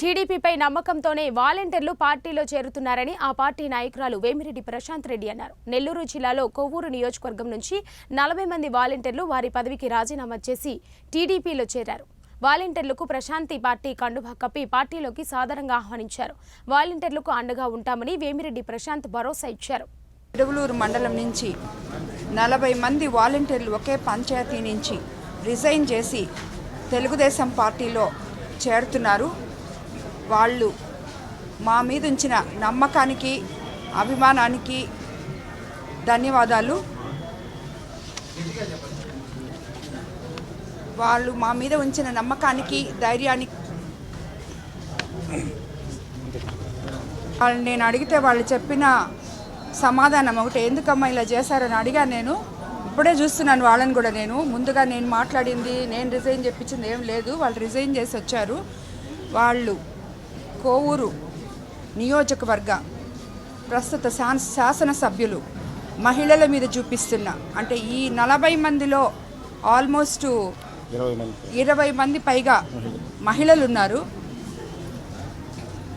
టీడీపీపై నమ్మకంతోనే వాలంటీర్లు పార్టీలో చేరుతున్నారని ఆ పార్టీ నాయకురాలు వేమిరెడ్డి ప్రశాంత్ రెడ్డి అన్నారు. నెల్లూరు జిల్లాలో కొవ్వూరు నియోజకవర్గం నుంచి నలభై మంది వాలంటీర్లు వారి పదవికి రాజీనామా చేసి టీడీపీలో చేరారు. వాలంటీర్లకు ప్రశాంతి పార్టీ కండుభా కప్పి పార్టీలోకి సాధారణంగా ఆహ్వానించారు. వాలంటీర్లకు అండగా ఉంటామని వేమిరెడ్డి ప్రశాంత్ భరోసా ఇచ్చారు. పిడవలూరు మండలం నుంచి నలభై మంది వాలంటీర్లు ఒకే పంచాయతీ నుంచి రిజైన్ చేసి తెలుగుదేశం పార్టీలో చేరుతున్నారు. వాళ్ళు మా మీద ఉంచిన నమ్మకానికి అభిమానానికి ధన్యవాదాలు. వాళ్ళు మా మీద ఉంచిన నమ్మకానికి ధైర్యానికి వాళ్ళు నేను అడిగితే వాళ్ళు చెప్పిన సమాధానం ఒకటి. ఎందుకమ్మా ఇలా చేశారని అడిగాను నేను. ఇప్పుడే చూస్తున్నాను వాళ్ళని కూడా నేను. ముందుగా నేను మాట్లాడింది నేను రిజైన్ చెప్పించింది ఏం లేదు. వాళ్ళు రిజైన్ చేసి వచ్చారు. వాళ్ళు కోవూరు నియోజకవర్గ ప్రస్తుత శాస శాసనసభ్యులు మహిళల మీద చూపిస్తున్న అంటే ఈ నలభై మందిలో ఆల్మోస్ట్ ఇరవై మంది. పైగా మహిళలు ఉన్నారు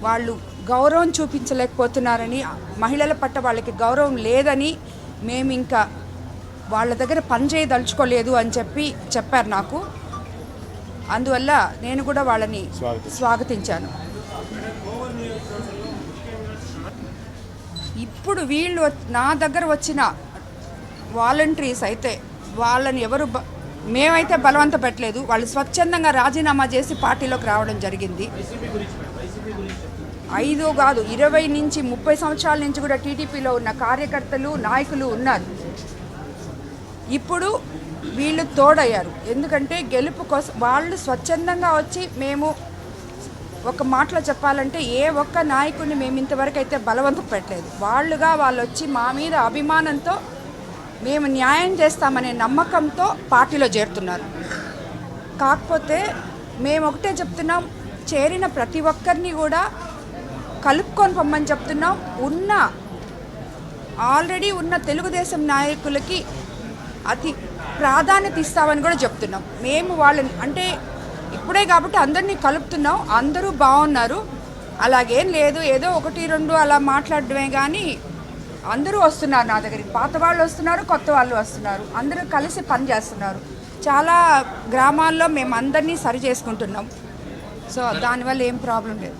వాళ్ళు గౌరవం చూపించలేకపోతున్నారని మహిళల పట్ల వాళ్ళకి గౌరవం లేదని మేము ఇంకా వాళ్ళ దగ్గర పనిచేయదలుచుకోలేదు అని చెప్పి చెప్పారు నాకు. అందువల్ల నేను కూడా వాళ్ళని. స్వాగతించాను. ఇప్పుడు వీళ్ళు నా దగ్గర వచ్చిన వాలంటీర్స్ అయితే వాళ్ళని ఎవరు బ- మేమైతే బలవంత పెట్టలేదు. వాళ్ళు స్వచ్ఛందంగా రాజీనామా చేసి పార్టీలోకి రావడం జరిగింది. ఐదు కాదు ఇరవై నుంచి ముప్పై సంవత్సరాల నుంచి కూడా టీడీపీలో ఉన్న కార్యకర్తలు నాయకులు ఉన్నారు. ఇప్పుడు వీళ్ళు తోడయ్యారు. ఎందుకంటే గెలుపు కోసం వాళ్ళు స్వచ్ఛందంగా వచ్చి మేము ఒక మాటలో చెప్పాలంటే ఏ ఒక్క నాయకుడిని మేము ఇంతవరకు అయితే బలవంతం పెట్టలేదు. వాళ్ళుగా వాళ్ళు వచ్చి మా మీద అభిమానంతో మేము న్యాయం చేస్తామనే నమ్మకంతో పార్టీలో చేరుతున్నారు. కాకపోతే మేము ఒకటే చెప్తున్నాం చేరిన ప్రతి ఒక్కరిని కూడా కలుపుకొని పొమ్మని చెప్తున్నాం. ఉన్న ఆల్రెడీ ఉన్న తెలుగుదేశం నాయకులకి అతి ప్రాధాన్యత ఇస్తామని కూడా చెప్తున్నాం. మేము వాళ్ళని అంటే ఇప్పుడే కాబట్టి అందరినీ కలుపుతున్నాం. అందరూ బాగున్నారు. అలాగేం లేదు. ఏదో ఒకటి రెండు అలా మాట్లాడడమే కానీ అందరూ వస్తున్నారు నా దగ్గరికి. పాత వాళ్ళు వస్తున్నారు కొత్త వాళ్ళు వస్తున్నారు. అందరూ కలిసి పని చేస్తున్నారు. చాలా గ్రామాల్లో మేము అందరినీ సరి చేసుకుంటున్నాం. సో దానివల్ల ఏం ప్రాబ్లం లేదు.